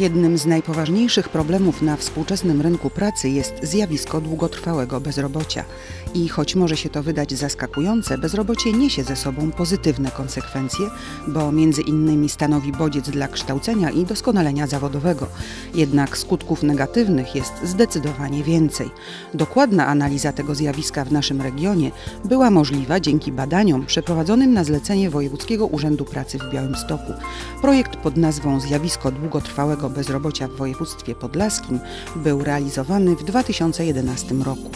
Jednym z najpoważniejszych problemów na współczesnym rynku pracy jest zjawisko długotrwałego bezrobocia. I choć może się to wydać zaskakujące, bezrobocie niesie ze sobą pozytywne konsekwencje, bo między innymi stanowi bodziec dla kształcenia i doskonalenia zawodowego. Jednak skutków negatywnych jest zdecydowanie więcej. Dokładna analiza tego zjawiska w naszym regionie była możliwa dzięki badaniom przeprowadzonym na zlecenie Wojewódzkiego Urzędu Pracy w Białymstoku. Projekt pod nazwą Zjawisko długotrwałego bezrobocia w województwie podlaskim był realizowany w 2011 roku.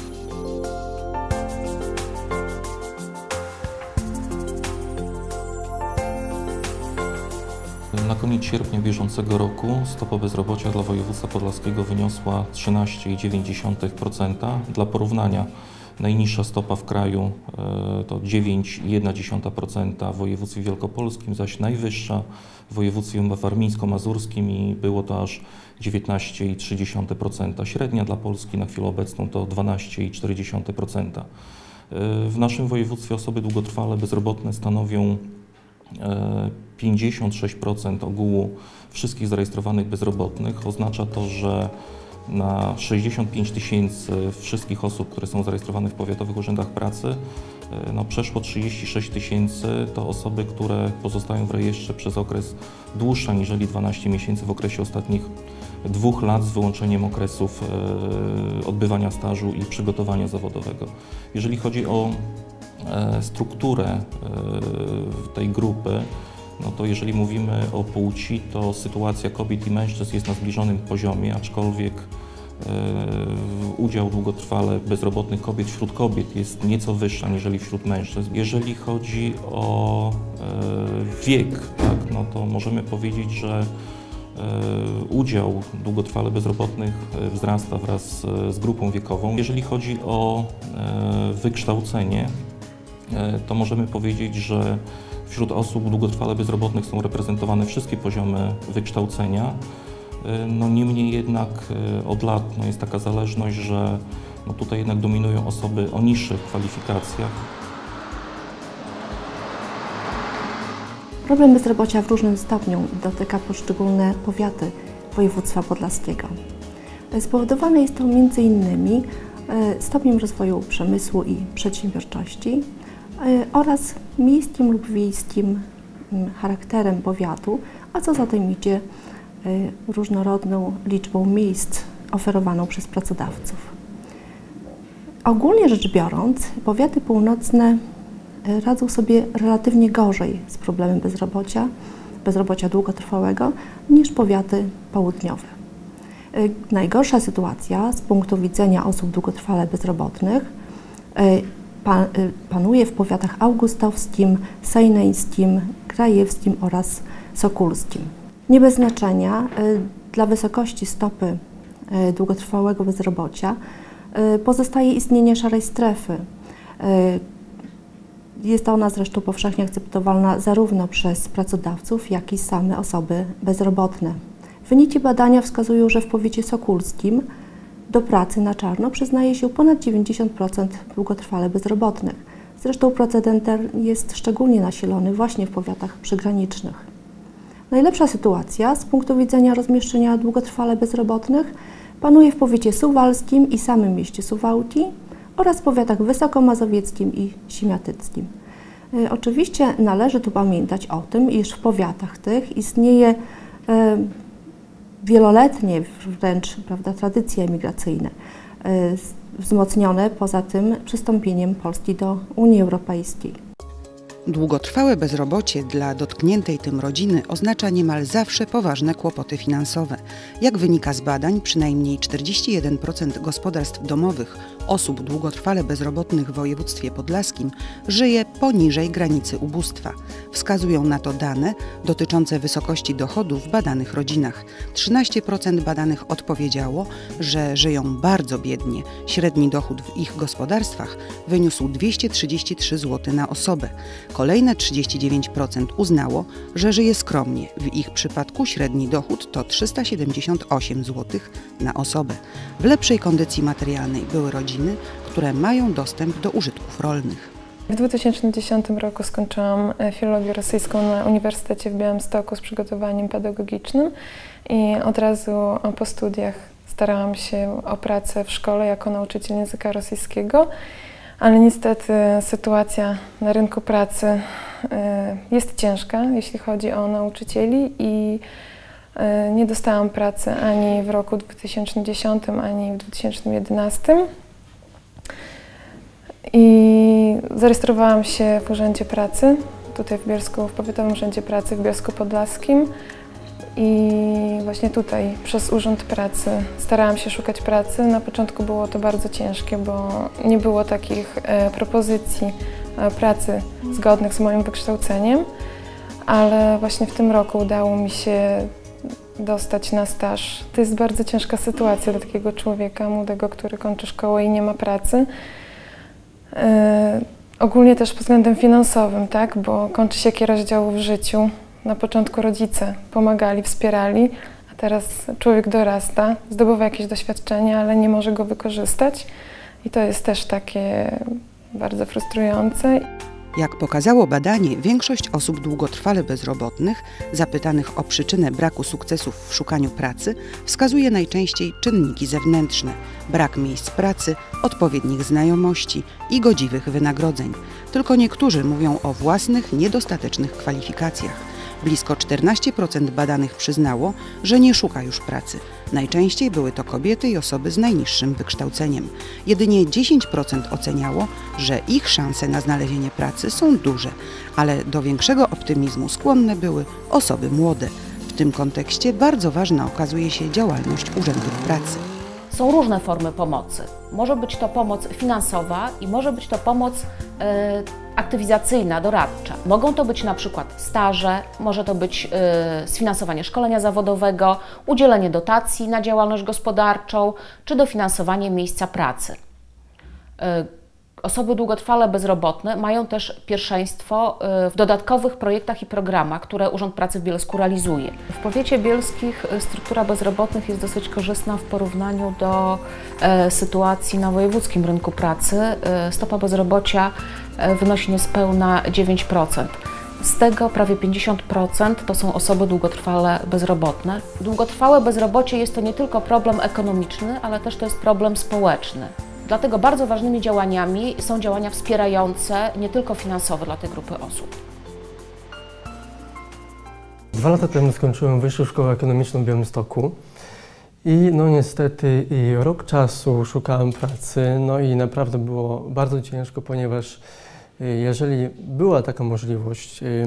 Na koniec sierpnia bieżącego roku stopa bezrobocia dla województwa podlaskiego wyniosła 13,9%. Dla porównania najniższa stopa w kraju e, to 9,1% w województwie wielkopolskim, zaś najwyższa w województwie warmińsko-mazurskim i było to aż 19,3%. Średnia dla Polski na chwilę obecną to 12,4%. E, w naszym województwie osoby długotrwale bezrobotne stanowią 56% e, ogółu wszystkich zarejestrowanych bezrobotnych. Oznacza to, że na 65 tysięcy wszystkich osób, które są zarejestrowane w powiatowych urzędach pracy, e, no przeszło 36 tysięcy to osoby, które pozostają w rejestrze przez okres dłuższy aniżeli 12 miesięcy w okresie ostatnich dwóch lat z wyłączeniem okresów e, odbywania stażu i przygotowania zawodowego. Jeżeli chodzi o e, strukturę tej grupy, no to jeżeli mówimy o płci, to sytuacja kobiet i mężczyzn jest na zbliżonym poziomie, aczkolwiek e, udział długotrwale bezrobotnych kobiet wśród kobiet jest nieco wyższy aniżeli wśród mężczyzn. Jeżeli chodzi o e, wiek, tak, no to możemy powiedzieć, że e, udział długotrwale bezrobotnych wzrasta wraz z grupą wiekową. Jeżeli chodzi o wykształcenie, to możemy powiedzieć, że Wśród osób długotrwale bezrobotnych są reprezentowane wszystkie poziomy wykształcenia. Y, no, niemniej jednak y, od lat no, jest taka zależność, że no, tutaj jednak dominują osoby o niższych kwalifikacjach. Problem bezrobocia w różnym stopniu dotyka poszczególne powiaty województwa podlaskiego. Spowodowane jest to y, stopniem rozwoju przemysłu i przedsiębiorczości, E, oraz miejskim lub wiejskim mm, charakterem powiatu, a co za tym idzie e, różnorodną liczbą miejsc oferowaną przez pracodawców. Ogólnie rzecz biorąc, powiaty północne e, radzą sobie relatywnie gorzej z problemem bezrobocia, bezrobocia długotrwałego niż powiaty południowe. Najgorsza sytuacja z punktu widzenia osób długotrwale bezrobotnych panuje w powiatach augustowskim, sejneńskim, krajewskim oraz sokulskim. Nie bez znaczenia y, dla wysokości stopy y, długotrwałego bezrobocia pozostaje istnienie szarej strefy. Jest ona zresztą powszechnie akceptowalna zarówno przez pracodawców, jak i same osoby bezrobotne. Wyniki badania wskazują, że w powiecie sokulskim do pracy na czarno przyznaje się ponad 90% długotrwale bezrobotnych. Zresztą precedent ten jest szczególnie nasilony właśnie w powiatach przygranicznych. Najlepsza sytuacja z punktu widzenia rozmieszczenia długotrwale bezrobotnych panuje w powiecie suwalskim i samym mieście Suwałki oraz powiatach wysokomazowieckim i siemiatyckim. E, oczywiście należy tu pamiętać o tym, iż w powiatach tych istnieje e, wieloletnie wręcz prawda, tradycje emigracyjne, e, wzmocnione poza tym przystąpieniem Polski do Unii Europejskiej. Długotrwałe bezrobocie dla dotkniętej tym rodziny oznacza niemal zawsze poważne kłopoty finansowe. Jak wynika z badań, przynajmniej 41% gospodarstw domowych osób długotrwale bezrobotnych w województwie podlaskim żyje poniżej granicy ubóstwa. Wskazują na to dane dotyczące wysokości dochodów w badanych rodzinach. 13% badanych odpowiedziało, że żyją bardzo biednie. Średni dochód w ich gospodarstwach wyniósł 233 zł na osobę. Kolejne 39% uznało, że żyje skromnie. W ich przypadku średni dochód to 378 zł na osobę. W lepszej kondycji materialnej były rodziny, które mają dostęp do użytków rolnych. W 2010 roku skończyłam e, filologię rosyjską na Uniwersytecie w Białymstoku z przygotowaniem pedagogicznym i od razu po studiach starałam się o pracę w szkole jako nauczyciel języka rosyjskiego, ale niestety sytuacja na rynku pracy y, jest ciężka, jeśli chodzi o nauczycieli i nie dostałam pracy ani w roku 2010, ani w 2011. I zarejestrowałam się w Urzędzie Pracy, tutaj w Bielsku, w Powiatowym Urzędzie Pracy w Bielsku Podlaskim. I właśnie tutaj przez Urząd Pracy starałam się szukać pracy. Na początku było to bardzo ciężkie, bo nie było takich e, propozycji e, pracy zgodnych z moim wykształceniem, ale właśnie w tym roku udało mi się dostać na staż. To jest bardzo ciężka sytuacja dla takiego człowieka młodego, który kończy szkołę i nie ma pracy. E, ogólnie też pod względem finansowym, tak, bo kończy się jakie rozdziały w życiu. Na początku rodzice pomagali, wspierali, a teraz człowiek dorasta, zdobywa jakieś doświadczenie, ale nie może go wykorzystać. I to jest też takie bardzo frustrujące. Jak pokazało badanie, większość osób długotrwale bezrobotnych, zapytanych o przyczynę braku sukcesów w szukaniu pracy, wskazuje najczęściej czynniki zewnętrzne brak miejsc pracy, odpowiednich znajomości i godziwych wynagrodzeń. Tylko niektórzy mówią o własnych, niedostatecznych kwalifikacjach. Blisko 14% badanych przyznało, że nie szuka już pracy. Najczęściej były to kobiety i osoby z najniższym wykształceniem. Jedynie 10% oceniało, że ich szanse na znalezienie pracy są duże, ale do większego optymizmu skłonne były osoby młode. W tym kontekście bardzo ważna okazuje się działalność urzędów pracy. Są różne formy pomocy. Może być to pomoc finansowa i może być to pomoc e, aktywizacyjna, doradcza. Mogą to być na przykład staże, może to być e, sfinansowanie szkolenia zawodowego, udzielenie dotacji na działalność gospodarczą czy dofinansowanie miejsca pracy. E, Osoby długotrwale bezrobotne mają też pierwszeństwo y, w dodatkowych projektach i programach, które Urząd Pracy w Bielsku realizuje. W powiecie bielskich y, struktura bezrobotnych jest dosyć korzystna w porównaniu do e, sytuacji na wojewódzkim rynku pracy. Stopa bezrobocia wynosi niespełna 9%. Z tego prawie 50% to są osoby długotrwale bezrobotne. Długotrwałe bezrobocie jest to nie tylko problem ekonomiczny, ale też to jest problem społeczny. Dlatego bardzo ważnymi działaniami są działania wspierające, nie tylko finansowe dla tej grupy osób. Dwa lata temu skończyłem Wyższą Szkołę Ekonomiczną w Białymstoku i no niestety i rok czasu szukałem pracy, no i naprawdę było bardzo ciężko, ponieważ y, jeżeli była taka możliwość, Y,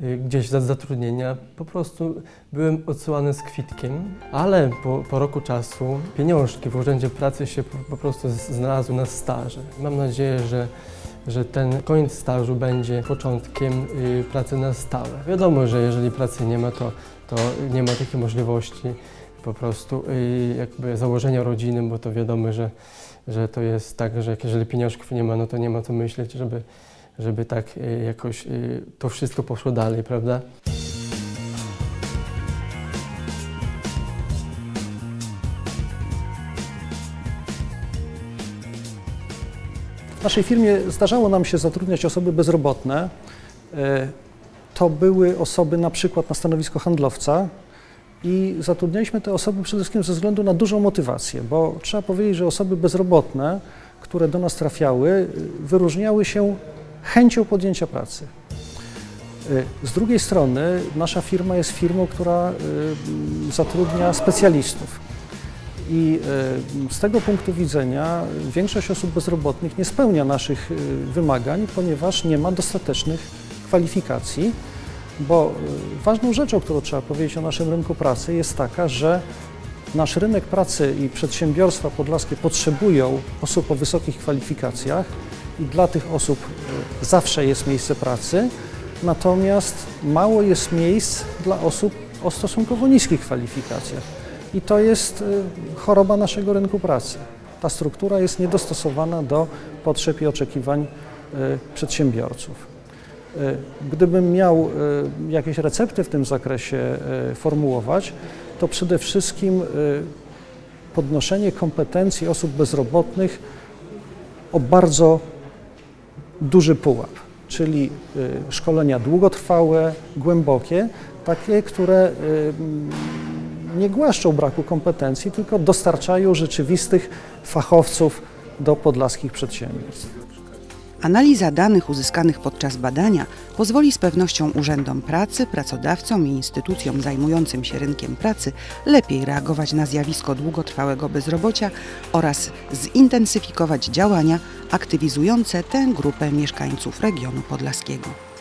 gdzieś za zatrudnienia, po prostu byłem odsyłany z kwitkiem, ale po, po roku czasu pieniążki w Urzędzie Pracy się po, po prostu znalazły na staże. Mam nadzieję, że że ten koniec stażu będzie początkiem y, pracy na stałe. Wiadomo, że jeżeli pracy nie ma, to, to nie ma takiej możliwości po prostu y, jakby założenia rodziny, bo to wiadomo, że, że to jest tak, że jeżeli pieniążków nie ma, no to nie ma co myśleć, żeby żeby tak y, jakoś y, to wszystko poszło dalej, prawda? W naszej firmie zdarzało nam się zatrudniać osoby bezrobotne. E, to były osoby na przykład na stanowisko handlowca i zatrudnialiśmy te osoby przede wszystkim ze względu na dużą motywację, bo trzeba powiedzieć, że osoby bezrobotne, które do nas trafiały, wyróżniały się chęcią podjęcia pracy. Y, z drugiej strony nasza firma jest firmą, która y, zatrudnia specjalistów. I y, z tego punktu widzenia większość osób bezrobotnych nie spełnia naszych wymagań, ponieważ nie ma dostatecznych kwalifikacji, bo ważną rzeczą, którą trzeba powiedzieć o naszym rynku pracy jest taka, że nasz rynek pracy i przedsiębiorstwa podlaskie potrzebują osób o wysokich kwalifikacjach, dla tych osób e, zawsze jest miejsce pracy, natomiast mało jest miejsc dla osób o stosunkowo niskich kwalifikacjach. I to jest e, choroba naszego rynku pracy. Ta struktura jest niedostosowana do potrzeb i oczekiwań e, przedsiębiorców. Gdybym miał jakieś recepty w tym zakresie formułować, to przede wszystkim podnoszenie kompetencji osób bezrobotnych o bardzo duży pułap. czyli y, szkolenia długotrwałe, głębokie, takie, które y, nie głaszczą braku kompetencji, tylko dostarczają rzeczywistych fachowców do podlaskich przedsiębiorstw. Analiza danych uzyskanych podczas badania pozwoli z pewnością urzędom pracy, pracodawcom i instytucjom zajmującym się rynkiem pracy lepiej reagować na zjawisko długotrwałego bezrobocia oraz zintensyfikować działania aktywizujące tę grupę mieszkańców regionu podlaskiego.